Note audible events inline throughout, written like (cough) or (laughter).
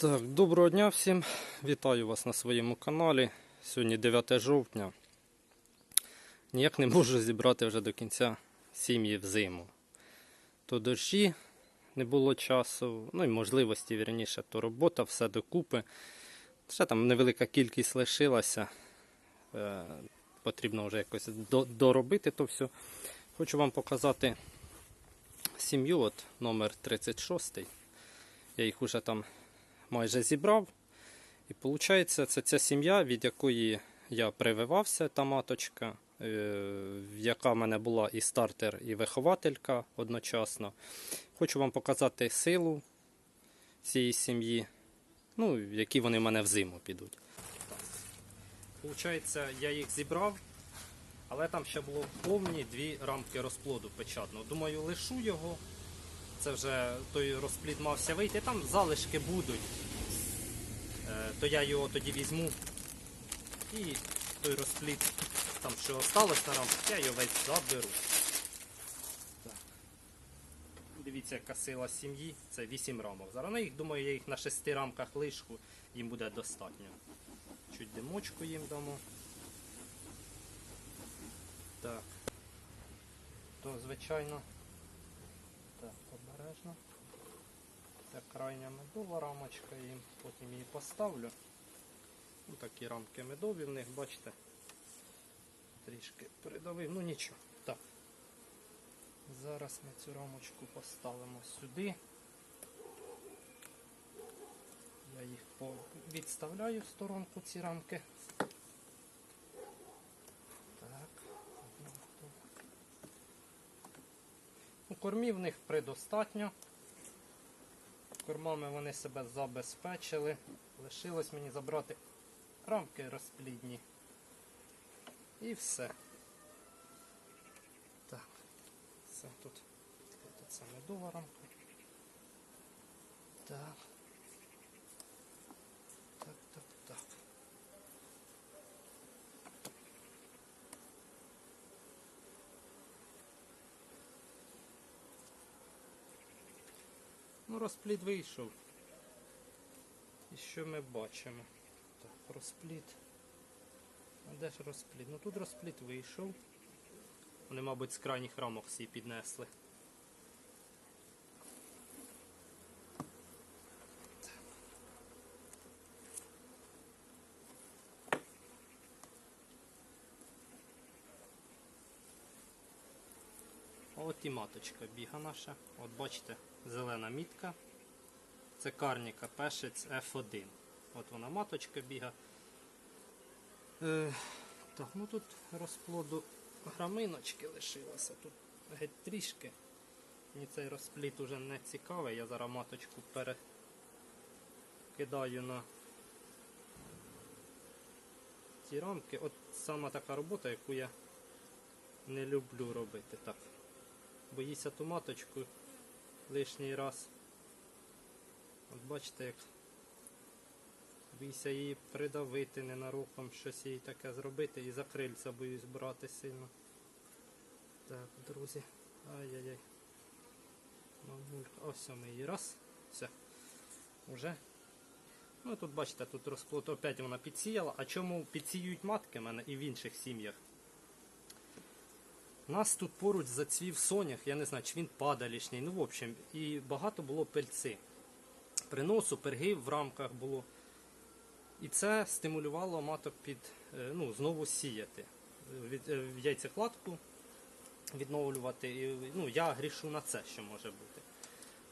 Так, доброго дня всім. Вітаю вас на своєму каналі. Сьогодні 9 жовтня. Ніяк не можу зібрати вже до кінця сім'ї в зиму. То дощі не було часу, ну і можливості, вірніше, то робота, все докупи. Ще там невелика кількість лишилася. Е, потрібно вже якось до- доробити то все. Хочу вам показати сім'ю, от номер 36. Я їх уже там майже зібрав. І виходить, це ця сім'я, від якої я прививався, та маточка, е, яка в мене була і стартер, і вихователька одночасно. Хочу вам показати силу цієї сім'ї, ну, які вони в мене в зиму підуть. Получається, я їх зібрав, але там ще було повні дві рамки розплоду печатного. Думаю, лишу його. Це вже той розплід мався вийти. Там залишки будуть. Е, То я його тоді візьму. І той розплід, там що осталось на рамку, я його весь заберу. Дивіться, яка сила сім'ї. Це 8 рамок. Зараз їх, думаю, я їх на 6 рамках лишку, їм буде достатньо. Чуть димочку їм дамо. Так. То, звичайно. Так, обережно. Це крайня медова рамочка їм, потім її поставлю. Ну, такі рамки медові в них, бачите. Трішки придавив, ну нічого. Так. Зараз ми цю рамочку поставимо сюди. Я їх відставляю в сторонку ці рамки. Так. одну, другу. Ну, Кормів в них предостатньо. Кормами вони себе забезпечили. Лишилось мені забрати рамки розплідні. І все. Так. Це тут. Це медова рамка. Так, так, так. Ну, розплід вийшов. І що ми бачимо? Так, розплід. А де ж розплід? Ну тут розплід вийшов. Вони, мабуть, з крайніх рамок всі піднесли. Маточка біга наша. От бачите, зелена мітка. Це карніка пешець F1. От вона маточка біга. Е, так, ну тут розплоду граминочки лишилося. Тут геть трішки. Мені цей розплід уже не цікавий. Я зараз маточку перекидаю на ці рамки. От сама така робота, яку я не люблю робити. Так. Боїся ту маточку лишній раз. От бачите, як боюся її придавити ненароком, щось їй таке зробити і за крильця боюсь брати сильно. Так, друзі. Ай-яй-яй. Ось ми її раз. Все. Уже. Ну тут бачите, тут розплод опять вона підсіяла. А чому підсіюють матки в мене і в інших сім'ях? У нас тут поруч зацвів сонях, я не знаю, чи він падалішній, ну в общем, і багато було пильці. Приносу, пергів в рамках було. І це стимулювало маток під, е, ну, знову сіяти, від, е, яйцекладку відновлювати. І, ну, я грішу на це, що може бути.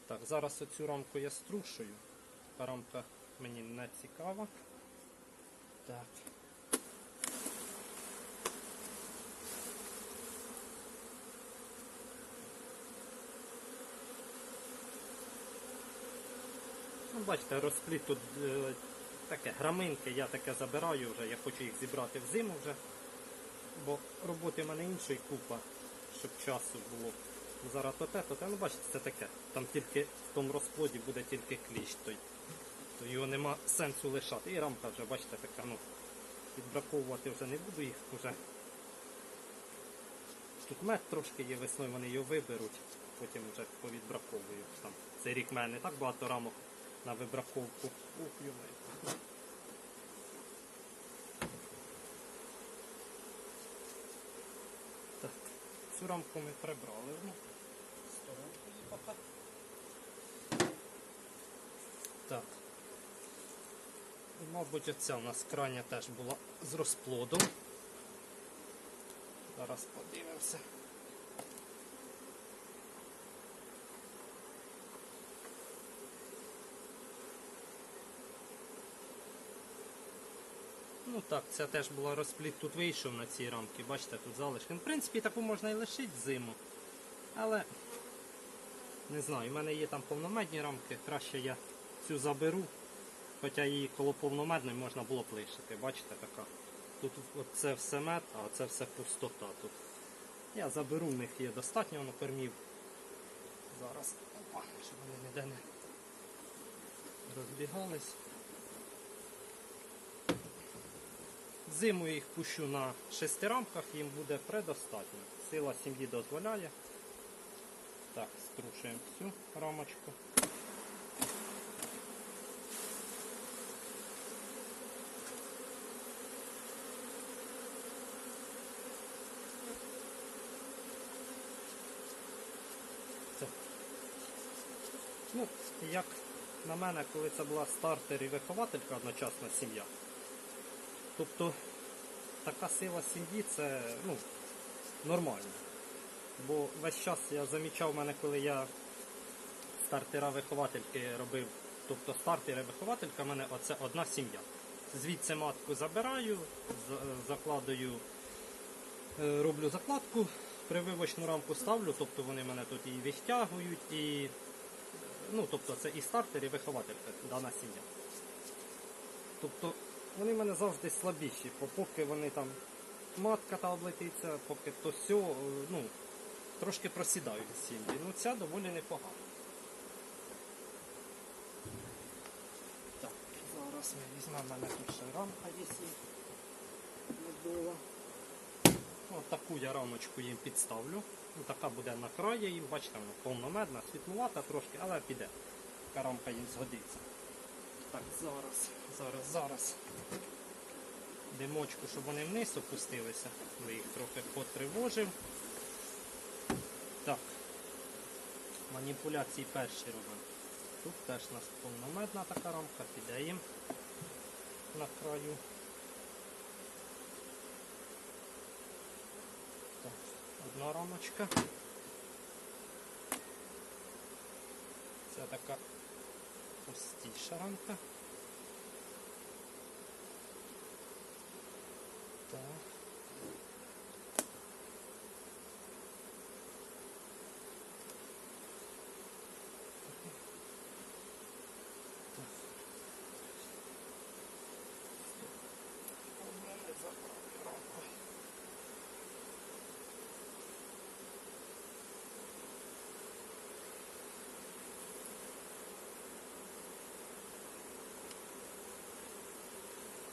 Так, зараз оцю рамку я струшую. Рамка мені не цікава. Так. Ну, бачите, розплід тут е, таке граминки, я таке забираю вже, я хочу їх зібрати в зиму вже. Бо роботи в мене іншої купа, щоб часу було. Зараз то те, то те. Ну бачите, це таке. Там тільки в тому розплоді буде тільки кліщ той. То його нема сенсу лишати. І рамка вже, бачите, така, ну, відбраковувати вже не буду їх вже. Тут мед трошки є весною, вони його виберуть, потім вже повідбраковую. Там цей рік в мене не так багато рамок на вибраковку. Ух, йомай. Так, цю рамку ми прибрали. Сторонку її. Так. І, мабуть, оця у нас крайня теж була з розплодом. Зараз подивимося. Ну так, ця теж була розпліт, тут вийшов на цій рамці, бачите, тут залишки. В принципі, таку можна і лишити зиму. Але не знаю, в мене є там повномедні рамки, краще я цю заберу. Хоча її коло повномедної можна було б лишити. Бачите, така. Тут це все мед, а це все пустота тут. Я заберу, в них є достатньо воно кормів. Зараз. Опа, щоб вони ніде не розбігались. Зиму я їх пущу на шести рамках, їм буде предостатньо. Сила сім'ї дозволяє. Так, струшуємо цю рамочку. Так. Ну, як на мене, коли це була стартер і вихователька одночасна сім'я. Тобто така сила сім'ї це ну, нормально. Бо весь час я замічав мене, коли я стартера виховательки робив, тобто стартер і вихователька, в мене оце одна сім'я. Звідси матку забираю, за- закладаю, е, роблю закладку, прививочну рамку ставлю, тобто вони мене тут і витягують, і ну, тобто це і стартер, і вихователька, дана сім'я. Тобто вони в мене завжди слабіші, поки вони там матка та облетиться, поки то сьо, е, ну, трошки просідають сім'ї. Ну ця доволі непогана. Так, зараз ми візьмемо в мене тут ще рамка є медова. Ось таку я рамочку їм підставлю. Така буде на краї їм, бачите, вона повномедна, світлувата трошки, але піде. Така рамка їм згодиться. Так, зараз, зараз, зараз. Димочку, щоб вони вниз опустилися. Ви їх трохи потривожив. Так. Маніпуляції перші робимо. Тут теж у нас повномедна така рамка, піде їм на краю. Так, одна рамочка. Це така пустіша рамка.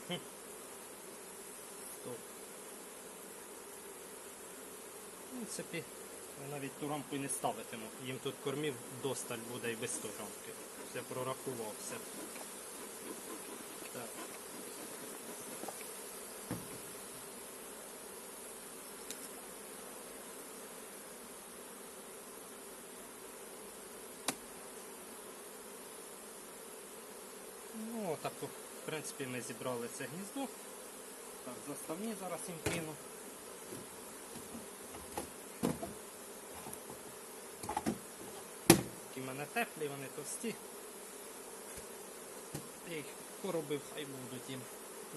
Стоп. В принципі, навіть ту рамку і не ставитиму. Їм тут кормів досталь буде і без ту рамки. Все прорахувався. Так. Ну, так, в принципі, ми зібрали це гніздо. Так, заставні зараз їм кину. Такі в мене теплі, вони товсті. Я їх поробив, хай будуть їм.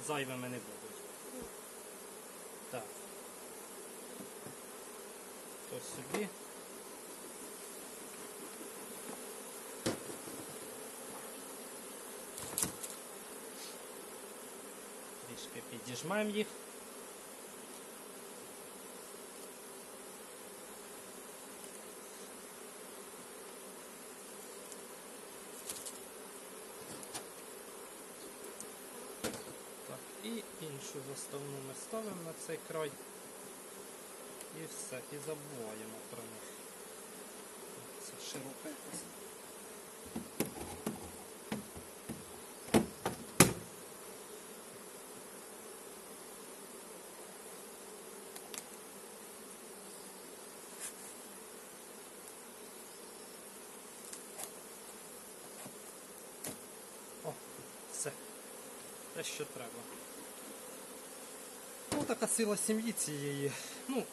Зайвими не будуть. Так. То собі. Трішки підіжмемо їх. Так, і іншу заставну ми ставимо на цей край. І все, і забуваємо про них. Це широка. Те, що треба. Ну, така сила сім'ї цієї. Ну,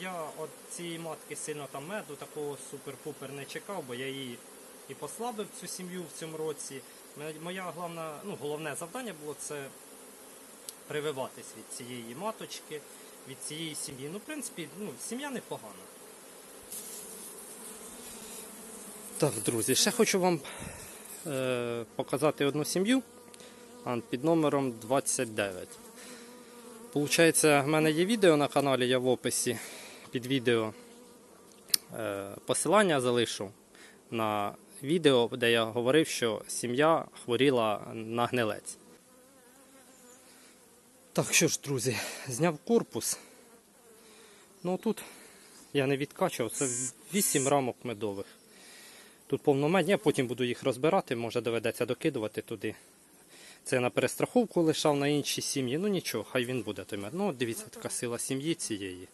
я от цієї матки сильно там меду, такого супер-пупер не чекав, бо я її і послабив цю сім'ю в цьому році. Моя головна, ну, головне завдання було це прививатись від цієї маточки, від цієї сім'ї. Ну, в принципі, ну, сім'я непогана. Так, друзі, ще хочу вам е, показати одну сім'ю під номером 29. Получається, в мене є відео на каналі, я в описі під відео е, посилання залишу на відео, де я говорив, що сім'я хворіла на гнилець. Так, що ж, друзі, зняв корпус. Ну тут я не відкачував, це 8 рамок медових. Тут повномедні, я потім буду їх розбирати, може доведеться докидувати туди. Це на перестраховку лишав на інші сім'ї. Ну нічого, хай він буде той мед. Ну, дивіться, така сила сім'ї цієї.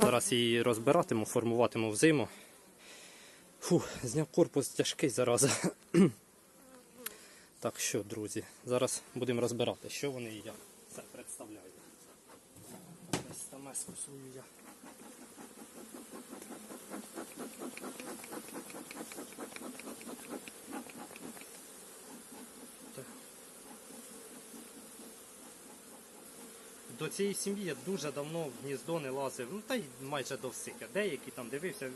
Зараз її розбиратиму, формуватиму взиму. Фу, зняв корпус тяжкий зараза. (clears throat) так що, друзі, зараз будемо розбирати, що вони і як це представляють. Десь там свою я. До цієї сім'ї я дуже давно в гніздо не лазив, ну та й майже до всіх. Деякі там дивився.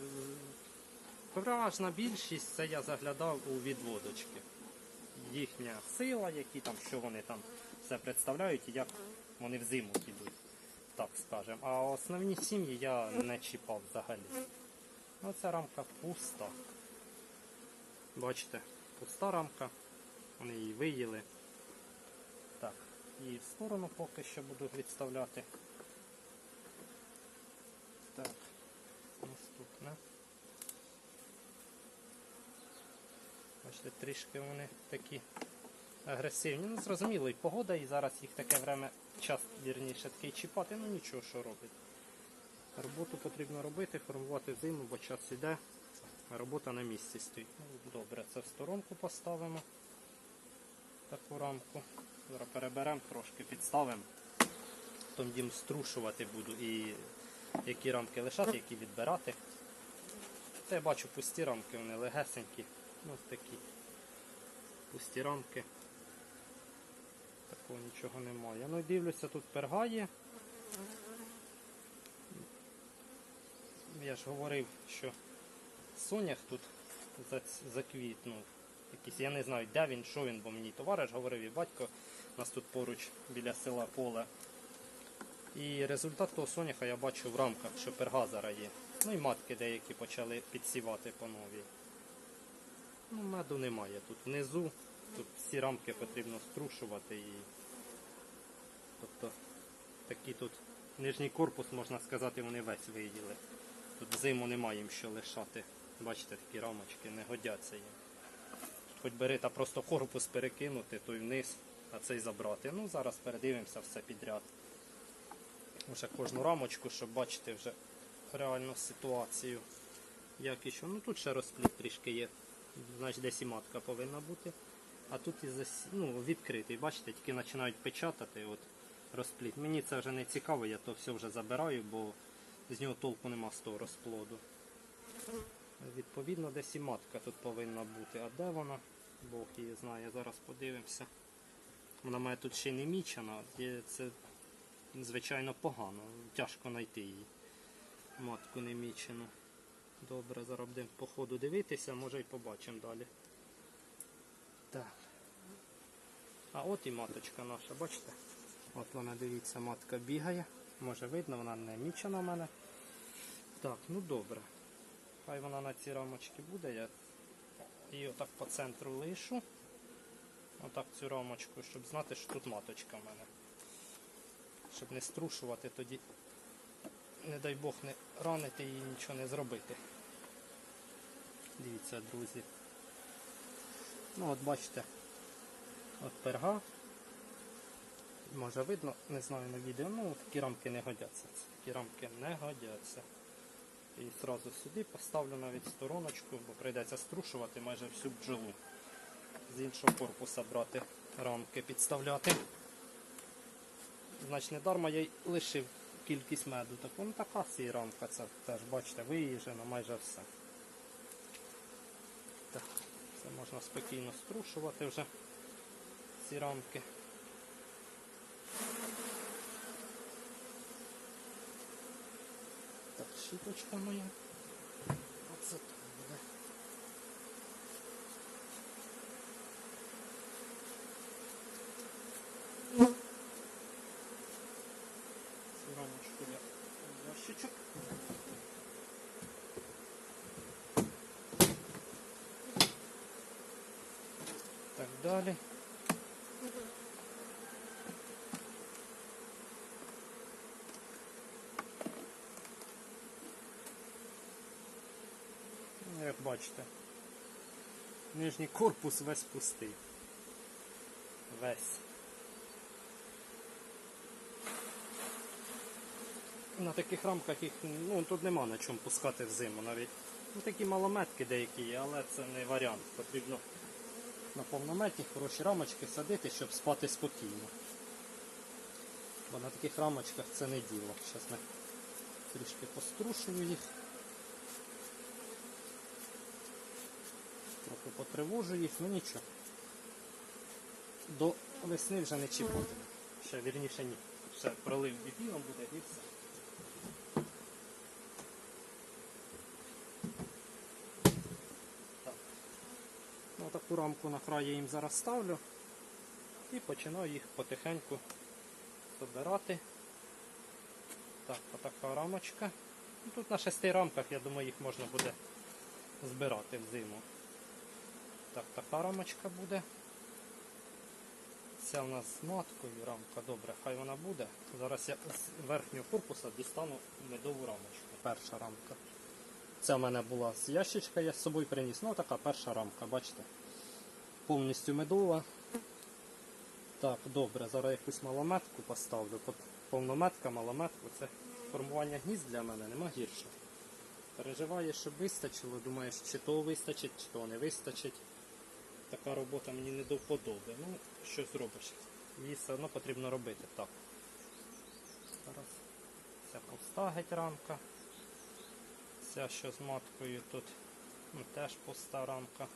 Переважна більшість це я заглядав у відводочки. Їхня сила, які там, що вони там все представляють і як вони в зиму підуть, так скажемо. А основні сім'ї я не чіпав взагалі. Ну ця рамка пуста. Бачите, пуста рамка. Вони її виїли. І в сторону поки що буду відставляти. Так, наступне. Бачите, трішки вони такі агресивні. Ну, зрозуміло, і погода, і зараз їх таке время, час вірніше такий чіпати, ну нічого, що робить. Роботу потрібно робити, формувати зиму, бо час іде, робота на місці стоїть. Ну, добре, це в сторонку поставимо таку рамку. Зараз переберемо трошки, підставимо. Потім струшувати буду і які рамки лишати, які відбирати. Це я бачу пусті рамки, вони легесенькі. Ну, ось такі пусті рамки. Такого нічого немає. Ну дивлюся, тут перга є. Я ж говорив, що сонях тут заквітнув. Якийсь, я не знаю, де він, що він, бо мені товариш говорив і батько. У нас тут поруч біля села поле. І результат того соняха я бачу в рамках, що перга зараз є. Ну і матки деякі почали підсівати по новій. Ну, меду немає тут внизу. Тут всі рамки потрібно струшувати і. Тобто такий тут нижній корпус, можна сказати, вони весь виїли. Тут зиму немає їм що лишати. Бачите, такі рамочки не годяться їм. Хоч бери та просто корпус перекинути, той вниз, а забрати. Ну, зараз передивимося все підряд. Вже кожну рамочку, щоб бачити вже реальну ситуацію. Як і що. Ну тут ще розпліт трішки є. Значить десь і матка повинна бути. А тут і зас... ну, відкритий. Бачите, тільки починають печатати от розпліт. Мені це вже не цікаво, я то все вже забираю, бо з нього толку нема з того розплоду. Відповідно, десь і матка тут повинна бути. А де вона? Бог її знає. Зараз подивимося. Вона має тут ще не мічена. Це звичайно погано. Тяжко знайти її. Матку не мічену. Добре, зараз будемо по ходу дивитися, може і побачимо далі. Так. А от і маточка наша, бачите? От вона, дивіться, матка бігає. Може видно, вона не мічена в мене. Так, ну добре. Хай вона на цій рамочці буде. Я її отак по центру лишу. Отак цю рамочку, щоб знати, що тут маточка в мене. Щоб не струшувати тоді, не дай Бог, не ранити її нічого не зробити. Дивіться, друзі. Ну от бачите, от перга. Може видно, не знаю на відео, ну такі рамки не годяться. Такі рамки не годяться. І одразу сюди поставлю навіть стороночку, бо прийдеться струшувати майже всю бджолу. З іншого корпуса брати рамки підставляти. Значить, не дарма я лишив кількість меду. Так вона така сій рамка, це теж, бачите, виїжджена майже все. Так, це можна спокійно струшувати вже ці рамки. Так, щіточка моя. Оце так буде. Цю рамочку я в ящичок. Так далі. Ну, Як бачите, нижній корпус весь пустий. Весь. На таких рамках їх ну, тут нема на чому пускати в зиму навіть. Ну, такі малометки деякі є, але це не варіант. Потрібно на повнометні хороші рамочки садити, щоб спати спокійно. Бо на таких рамочках це не діло. Зараз ми трішки пострушую їх. Трохи потривожу їх, ну нічого. До весни вже не чіпати. Ще вірніше ні. Все, пролив бібілом буде і все. Так. Таку рамку на край я їм зараз ставлю і починаю їх потихеньку збирати. Так, отака рамочка. Ну, Тут на шести рамках, я думаю, їх можна буде збирати взиму. Так, така рамочка буде. Ця у нас з маткою рамка, добре, хай вона буде. Зараз я з верхнього корпуса дістану медову рамочку. Перша рамка. Це в мене була з ящичка, я з собою приніс. Ну така перша рамка, бачите. Повністю медова. Так, добре, зараз якусь малометку поставлю. Повнометка, малометку. Це формування гнізд для мене нема гірше. Переживаєш, щоб вистачило, думаєш, чи то вистачить, чи то не вистачить. Така робота мені не до вподоби. Ну, що зробиш? Її все одно потрібно робити. Так. Зараз ця геть рамка. Ця що з маткою тут ну, теж пуста рамка.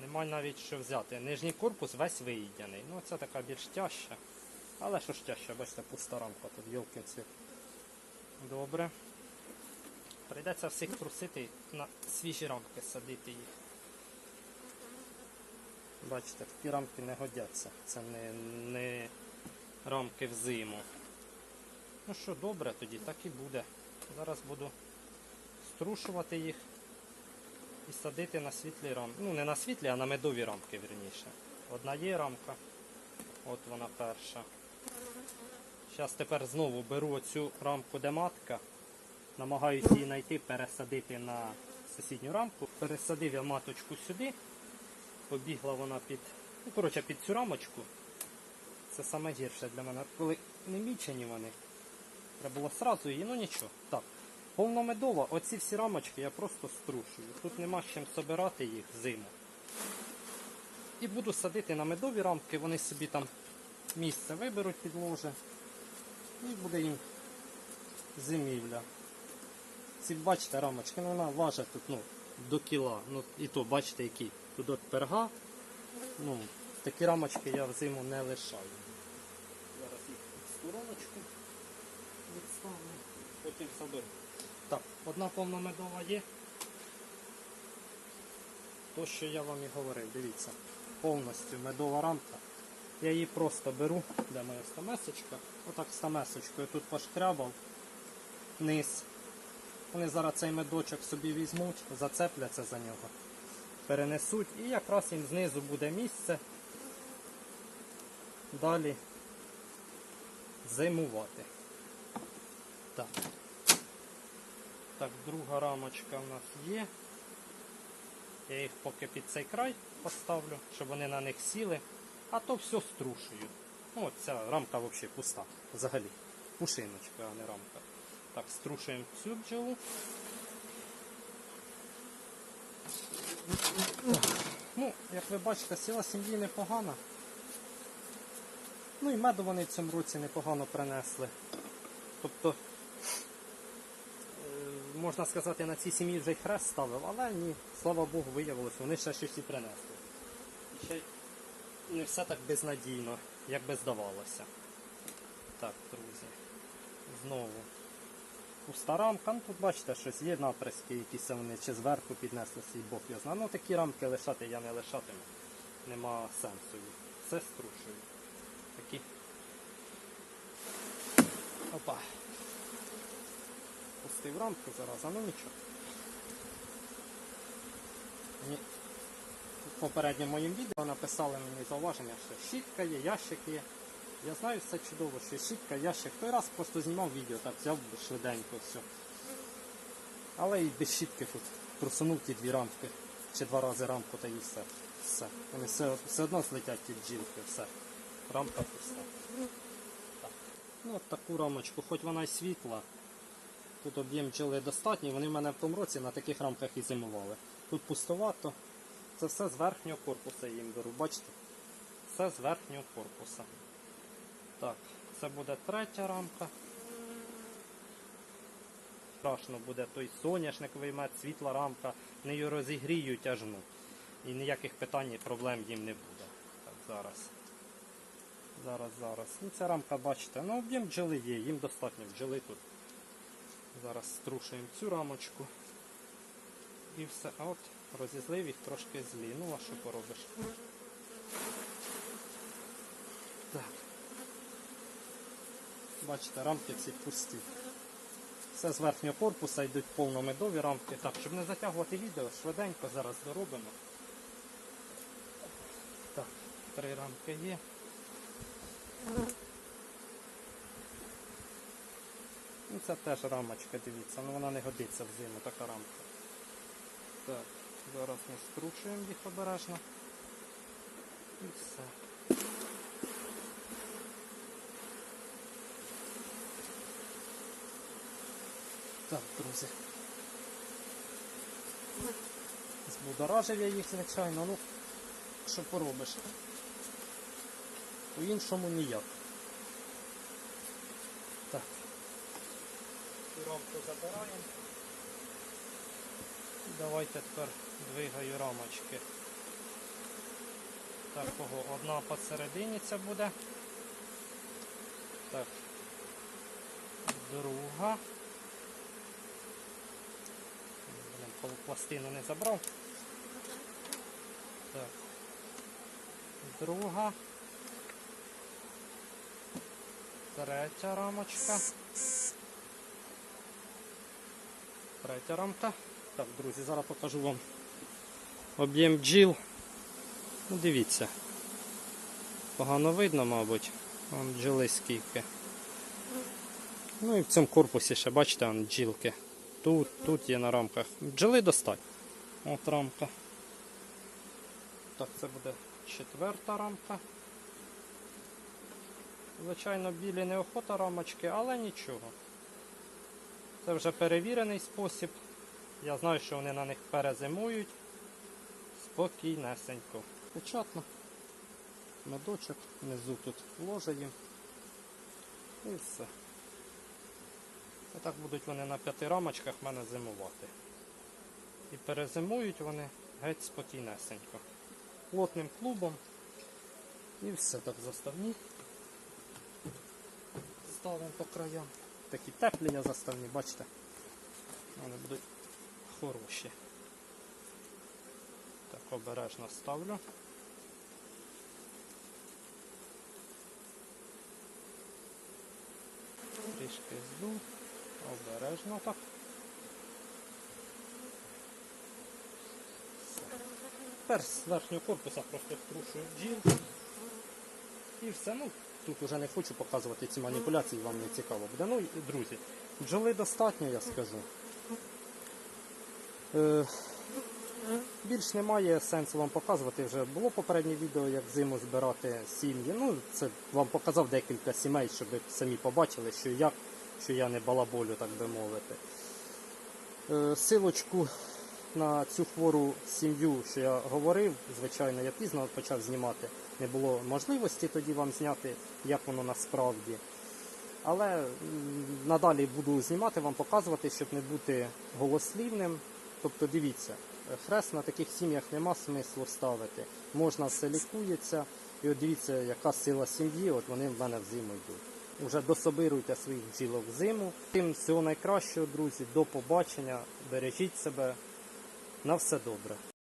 Нема навіть що взяти. Нижній корпус весь виїдений. Ну це така більш тяжча. Але що ж тяжча, бачите, пуста рамка, тут йолки ці. Добре. Прийдеться всіх трусити на свіжі рамки садити їх. Бачите, такі рамки не годяться. Це не, не рамки в зиму. Ну що, добре тоді, так і буде. Зараз буду струшувати їх і садити на світлі рамки. Ну, не на світлі, а на медові рамки, вірніше. Одна є рамка, от вона перша. Зараз тепер знову беру оцю рамку, де матка, намагаюся її знайти, пересадити на сусідню рамку. Пересадив я маточку сюди, побігла вона під, ну, коротше, під цю рамочку. Це саме гірше для мене. Коли не мічені вони, треба було сразу її, ну нічого. Так. Повномедова, оці всі рамочки я просто струшую. Тут нема з чим собирати їх зиму. І буду садити на медові рамки, вони собі там місце виберуть під ложе. І буде їм зимівля. Ці бачите рамочки, ну вона важить тут ну, до кіла. Ну, і то бачите які. Тут от перга. Ну, такі рамочки я взиму не лишаю. Зараз їх в стороночку відставлю, потім соберу. Так, одна повна медова є. То, що я вам і говорив, дивіться, повністю медова рамка. Я її просто беру, де моя стамесочка, отак стамесочкою тут пошкрябав низ. Вони зараз цей медочок собі візьмуть, зацепляться за нього, перенесуть і якраз їм знизу буде місце далі зимувати. Так. Так, друга рамочка в нас є. Я їх поки під цей край поставлю, щоб вони на них сіли, а то все струшую. Ну, от ця рамка взагалі пуста. Взагалі. Пушиночка, а не рамка. Так, струшуємо цю бджолу. Ну, як ви бачите, сила сім'ї непогана. Ну і меду вони в цьому році непогано принесли. Тобто, можна сказати, на цій сім'ї вже й хрест ставив, але ні, слава Богу, виявилося, вони ще щось і принесли. І ще не все так безнадійно, як би здавалося. Так, друзі. Знову. Пуста рамка, ну тут бачите, щось є наприски, якісь вони чи зверху піднесли свій бог я знаю. Ну такі рамки лишати я не лишатиму. Нема сенсу їх. Все струшую. Такі. Опа. Пустив рамку зараз, а ну нічого. Ні. В попередньому моїм відео написали мені зауваження, що щітка є, ящик є. Я знаю все чудово, що щітка, ящик. Той раз просто знімав відео, так взяв швиденько все. Але і без щітки тут просунув ті дві рамки, чи два рази рамку та і все. Все. Вони все, все одно злетять ті бджілки, все. Рамка пуста. Так. Ну от таку рамочку, хоч вона й світла. Тут об'єм бджоли достатній, вони в мене в тому році на таких рамках і зимували. Тут пустовато. Це все з верхнього корпуса їм беру, бачите? Все з верхнього корпуса. Так, це буде третя рамка. Страшно буде той соняшниковий мед, світла рамка, не її розігріють аж ну. І ніяких питань і проблем їм не буде. Так, зараз. Зараз, зараз. Ну, ця рамка, бачите, ну об'єм бджоли є, їм достатньо бджоли тут. Зараз струшуємо цю рамочку. І все. А от розізлив їх трошки злі. Ну, а що поробиш? Так. Бачите, рамки всі пусті. Все з верхнього корпуса йдуть повномедові рамки. Так, щоб не затягувати відео, швиденько зараз доробимо. Так, три рамки є. Ну, це теж рамочка, дивіться, ну вона не годиться в зиму, така рамка. Так, зараз ми струшуємо їх обережно. І все. Так, друзі. Збудоражив я їх, звичайно, ну що поробиш? По-іншому ніяк. Цю забираємо. Давайте тепер двигаю рамочки. Так, кого? Одна посередині це буде. Так. Друга. Блин, полупластину не забрав. Так. Друга. Третя рамочка. Третя рамка. Так, друзі, зараз покажу вам об'єм бджіл. Ну, дивіться. Погано видно, мабуть. Вон бджоли скільки. Ну і в цьому корпусі ще бачите, вон бджілки. Тут, тут є на рамках. Бджоли достатньо. От рамка. Так, це буде четверта рамка. Звичайно, білі неохота рамочки, але нічого. Це вже перевірений спосіб. Я знаю, що вони на них перезимують. Спокійнесенько. Печатно. Медочок, внизу тут ложе їм. І все. Отак будуть вони на п'яти рамочках мене зимувати. І перезимують вони геть спокійнесенько. Плотним клубом. І все так заставні. Ставимо по краям. Такі теплення заставні, бачите? Вони будуть хороші. Так, обережно ставлю. Трішки зду. Обережно так. Тепер з верхнього корпуса просто струшую бджіл. І все. Ну, тут вже не хочу показувати ці маніпуляції, вам не цікаво буде. Ну, друзі, бджоли достатньо, я скажу. Е, більш немає сенсу вам показувати. Вже було попереднє відео, як зиму збирати сім'ї. Ну, це вам показав декілька сімей, щоб ви самі побачили, що як, що я не балаболю, так би мовити. Е, силочку на цю хвору сім'ю, що я говорив, звичайно, я пізно почав знімати. Не було можливості тоді вам зняти, як воно насправді. Але надалі буду знімати, вам показувати, щоб не бути голослівним. Тобто дивіться, хрест на таких сім'ях нема смислу ставити. Можна все лікується. І от дивіться, яка сила сім'ї, от вони в мене в зиму йдуть. Уже дособируйте своїх бджілок зиму. Тим всього найкращого, друзі. До побачення. Бережіть себе. На все добре.